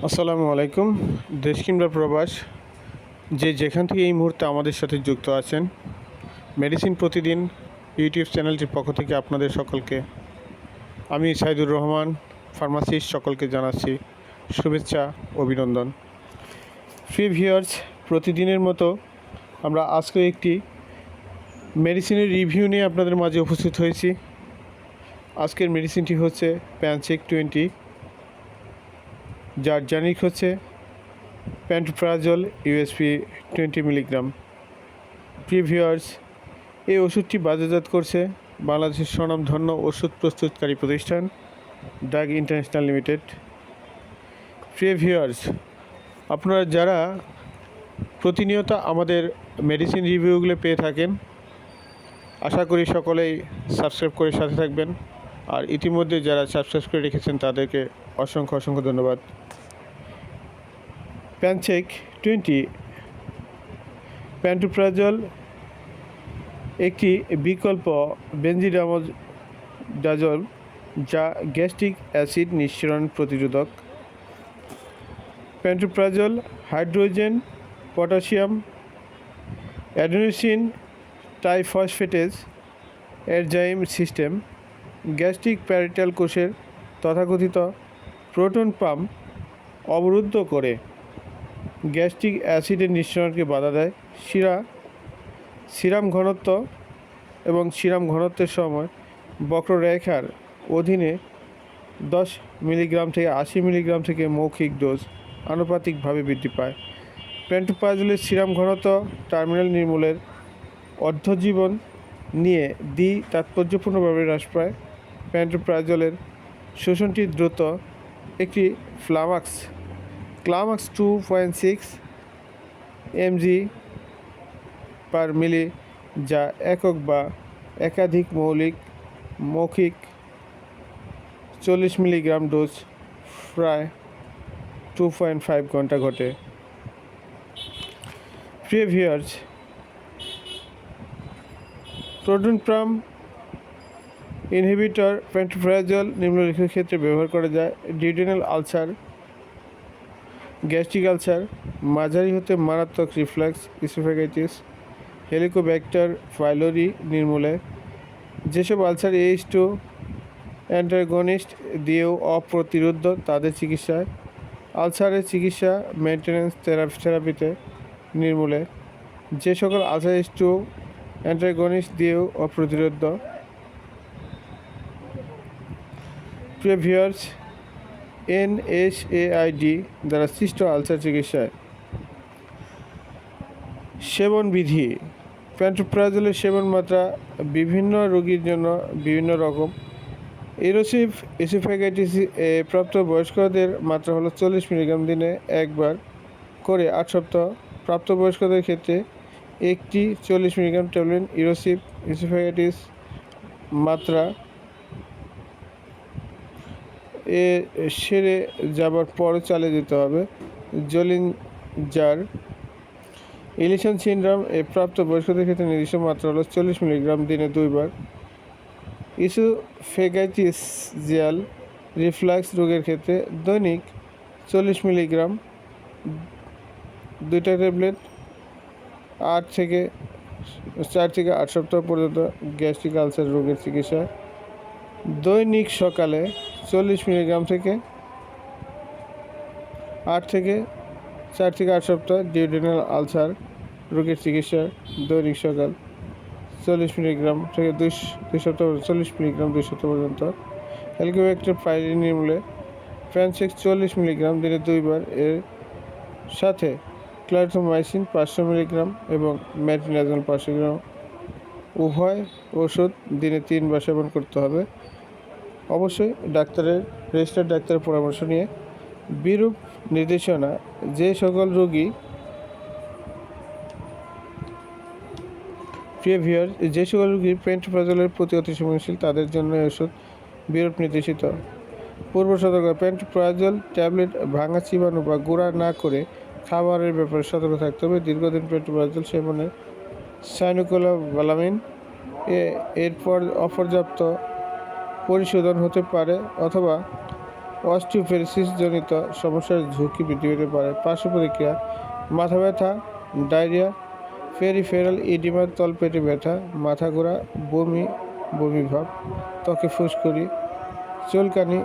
আসসালামু আলাইকুম। দেশ কিংবা প্রবাস, যে যেখান থেকে এই মুহূর্তে আমাদের সাথে যুক্ত আছেন, মেডিসিন প্রতিদিন ইউটিউব চ্যানেলটির পক্ষ থেকে আপনাদের সকলকে, আমি সাইদুর রহমান, ফার্মাসিস্ট সকলকে জানাচ্ছি শুভেচ্ছা, অভিনন্দন। ফ্রি ভিউয়ার্স, প্রতিদিনের মতো আমরা আজকে একটি মেডিসিনের রিভিউ নিয়ে আপনাদের মাঝে উপস্থিত হয়েছি। আজকের মেডিসিনটি হচ্ছে প্যানচেক টোয়েন্টি যার জানিক হচ্ছে প্যান্টোপ্রাজল ইউএসপি টোয়েন্টি মিলিগ্রাম প্রিভিয়ার্স এই ওষুধটি বাজারজাত করছে বাংলাদেশের স্বনামধন্য ওষুধ প্রস্তুতকারী প্রতিষ্ঠান ডাগ ইন্টারন্যাশনাল লিমিটেড প্রিভিয়ার্স আপনারা যারা প্রতিনিয়ত আমাদের মেডিসিন রিভিউগুলো পেয়ে থাকেন, আশা করি সকলেই সাবস্ক্রাইব করে সাথে থাকবেন। আর ইতিমধ্যে যারা সাবস্ক্রাইব করে রেখেছেন তাদেরকে অসংখ্য অসংখ্য ধন্যবাদ। প্যানচেক টোয়েন্টি প্যান্টোপ্রাজল একটি বিকল্প বেনজিডামজ ডাজল যা গ্যাস্ট্রিক অ্যাসিড নিঃসরণ প্রতিরোধক। Pantoprazole hydrogen potassium adenosine triphosphatase enzyme system gastric parietal কোষের তথাকথিত প্রোটন পাম্প অবরুদ্ধ করে গ্যাস্ট্রিক অ্যাসিডের নিঃসরণকে বাধা দেয়। শিরা, সিরাম ঘনত্ব এবং সিরাম ঘনত্বের সময় বক্ররেখার অধীনে দশ মিলিগ্রাম থেকে আশি মিলিগ্রাম থেকে মৌখিক ডোজ আনুপাতিকভাবে বৃদ্ধি পায়। প্যান্টোপাজলের সিরাম ঘনত্ব টার্মিনাল নির্মূলের অর্ধজীবন নিয়ে দ্বি তাৎপর্যপূর্ণভাবে হ্রাস পায়। প্যান্টোপ্রাজলের শোষণটি দ্রুত একটি ফ্লামাক্স, ক্লামাক্স two point six mg per milli যা একক বা একাধিক মৌলিক, মৌখিক চল্লিশ মিলিগ্রাম ডোজ প্রায় টু পয়েন্ট ফাইভ ঘণ্টা ঘটে। প্রিভিয়ার্স প্রোটন প্রাম ইনহিবিটর প্যান্টোফ্রাজল নিম্নলিখিত ক্ষেত্রে ব্যবহার করা যায়। ডিউডেনাল আলসার, গ্যাস্ট্রিক আলসার, মাঝারি হতে মারাত্মক রিফ্লাক্স ইসোফেগাইটিস হেলিকোব্যাক্টার, ফাইলোরি, নির্মূলে। যেসব আলসার এইচ টু অ্যান্টাগনিস্ট দিয়েও অপ্রতিরোধ তাদের চিকিৎসায়। আলসারের চিকিৎসা মেনটেন্যান্স থেরাপি থেরাপিতে নির্মূলে। যে সকল আলসার এইচ টু অ্যান্টাগনিস্ট দিয়েও অপ্রতিরোধ প্রিভিয়ার্স এনএসএআইডি দ্বারা সৃষ্ট আলসার চিকিৎসায় সেবন বিধি প্যান্টোপ্রাজলের সেবন মাত্রা বিভিন্ন রোগীর জন্য বিভিন্ন রকম। ইরোসিভ ইসোফ্যাগাইটিস এ প্রাপ্ত বয়স্কদের মাত্রা হলো চল্লিশ মিলিগ্রাম দিনে একবার করে আট সপ্তাহ। প্রাপ্তবয়স্কদের ক্ষেত্রে একটি চল্লিশ মিলিগ্রাম ট্যাবলেট ইরোসিভ ইসোফ্যাগাইটিস মাত্রা এ সেরে যাবার পর চালিয়ে যেতে হবে। জলিন জার ইলিশন সিনড্রাম এ প্রাপ্ত বয়স্কদের ক্ষেত্রে নির্দিষ্ট মাত্রা হলো চল্লিশ মিলিগ্রাম দিনে দুইবার। ইস্যু ফেগাইটিস জিয়াল রিফ্লাক্স রোগের ক্ষেত্রে দৈনিক চল্লিশ মিলিগ্রাম, দুইটা ট্যাবলেট, আট থেকে চার থেকে আট সপ্তাহ পর্যন্ত গ্যাস্ট্রিক আলসার রোগের চিকিৎসা দৈনিক সকালে চল্লিশ মিলিগ্রাম থেকে আট থেকে চার থেকে আট সপ্তাহ ডিউডেনাল আলসার রোগের চিকিৎসা দৈনিক সকাল চল্লিশ মিলিগ্রাম থেকে দুই দুই সপ্তাহ চল্লিশ মিলিগ্রাম দুই সপ্তাহ পর্যন্ত। হেলকোব্যাক্টার পাইরি নির্মূলে ফ্যানসেক্স চল্লিশ মিলিগ্রাম দিনে দুইবার এর সাথে ক্লারিথোমাইসিন পাঁচশো মিলিগ্রাম এবং ম্যাট্রিনাজল পাঁচশো গ্রাম উভয় ওষুধ দিনে তিনবার সেবন করতে হবে। অবশ্যই ডাক্তারের রেজিস্টার ডাক্তারের পরামর্শ নিয়ে বিরূপ নির্দেশনা যে সকল রোগী প্রিয় ভিউয়ার যে সকল রোগী প্যান্টোপ্রাজলের প্রতি অতি সংবেদনশীল, তাদের জন্য ওষুধ বিরূপ নির্দেশিত। পূর্ব সতর্ক প্যান্টোপ্রাজল ট্যাবলেট ভাঙা, চিবানো বা গুঁড়া না করে খাবারের ব্যাপারে সতর্ক থাকতে হবে। দীর্ঘদিন পেন্ট প্যান্টোপ্রাজল সেবনে সাইনোকোলাবালামিন এরপর অপর্যাপ্ত পরিশোধন হতে পারে অথবা অস্টিওপেরিসিস জনিত সমস্যার ঝুঁকি বৃদ্ধি পেতে পারে। পার্শ্ব প্রতিক্রিয়া, মাথা ব্যথা, ডায়রিয়া, পেরিফেরাল ইডিমা তলপেটে ব্যথা, মাথা ঘোরা, বমি বমি ভাব, ত্বকে ফুসকুড়ি, চুলকানি